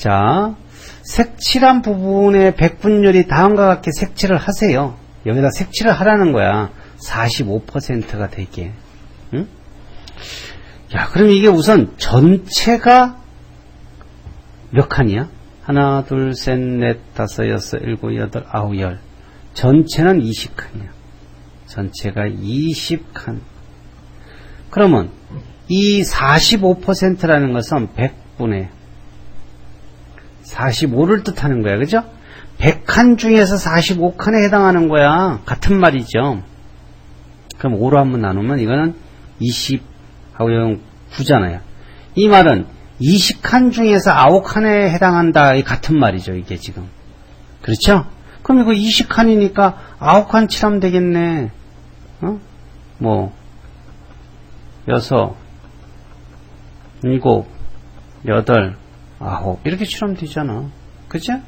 자, 색칠한 부분의 백분율이 다음과 같게 색칠을 하세요. 여기다 색칠을 하라는 거야. 45%가 되게. 응? 야, 그럼 이게 우선 전체가 몇 칸이야? 하나, 둘, 셋, 넷, 다섯, 여섯, 일곱, 여덟, 아홉, 열. 전체는 20칸이야. 전체가 20칸. 그러면 이 45%라는 것은 100분의 45를 뜻하는 거야. 그죠? 100칸 중에서 45칸에 해당하는 거야. 같은 말이죠. 그럼 5로 한번 나누면 이거는 20하고 영 9잖아요. 이 말은 20칸 중에서 9칸에 해당한다. 이 같은 말이죠. 이게 지금. 그렇죠? 그럼 이거 20칸이니까 9칸 칠하면 되겠네. 어? 뭐, 여섯, 일곱, 여덟, 아홉. 이렇게 칠하면 되잖아. 그죠?